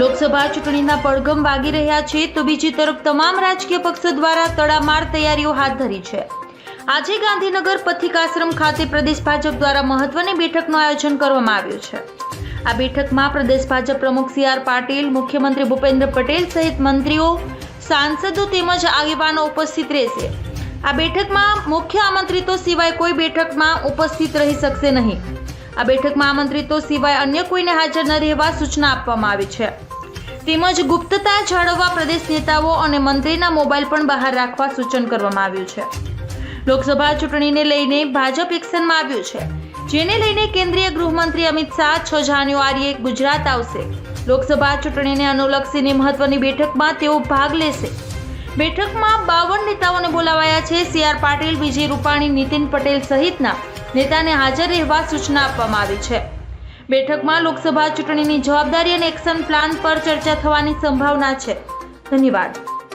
લોકસભા ચૂંટણીના પડઘમ વાગી રહ્યા છે તો બીજી તરફ તમામ રાજકીય પક્ષો દ્વારા તડામાર તૈયારીઓ હાથ ધરી છે. આજે ગાંધીનગર પથિકાશ્રમ ખાતે પ્રદેશ ભાજપ દ્વારા મહત્વની બેઠકનું આયોજન કરવામાં આવ્યું છે. આ બેઠકમાં પ્રદેશ ભાજપ પ્રમુખ સી આર પાટીલ, મુખ્યમંત્રી ભૂપેન્દ્ર પટેલ સહિત મંત્રીઓ, સાંસદો તેમજ આગેવાનો ઉપસ્થિત રહેશે. આ બેઠકમાં મુખ્ય આમંત્રિતો સિવાય કોઈ બેઠકમાં ઉપસ્થિત રહી શકશે નહીં. આ બેઠકમાં આમંત્રિતો સિવાય અન્ય કોઈને હાજર ન રહેવા સૂચના આપવામાં આવી છે. તેમજ ગુપ્તતા જાળવવા પ્રદેશ નેતાઓ અને મંત્રીના મોબાઈલ પણ બહાર રાખવા સૂચન કરવામાં આવ્યું છે. લોકસભા ચૂંટણીને લઈને ભાજપ એક્શનમાં આવ્યું છે. જેને લઈને કેન્દ્રીય ગૃહમંત્રી અમિત શાહ છ જાન્યુઆરીએ ગુજરાત આવશે. લોકસભા ચૂંટણીને અનુલક્ષીને મહત્વની બેઠકમાં તેઓ ભાગ લેશે. બેઠકમાં બાવન નેતાઓને બોલાવાયા છે. સી આર પાટીલ, વિજય રૂપાણી, નીતિન પટેલ સહિતના નેતાને હાજર રહેવા સૂચના આપવામાં આવી છે. બેઠકમાં લોકસભા ચૂંટણીની જવાબદારી અને એક્શન પ્લાન પર ચર્ચા થવાની સંભાવના છે. ધન્યવાદ.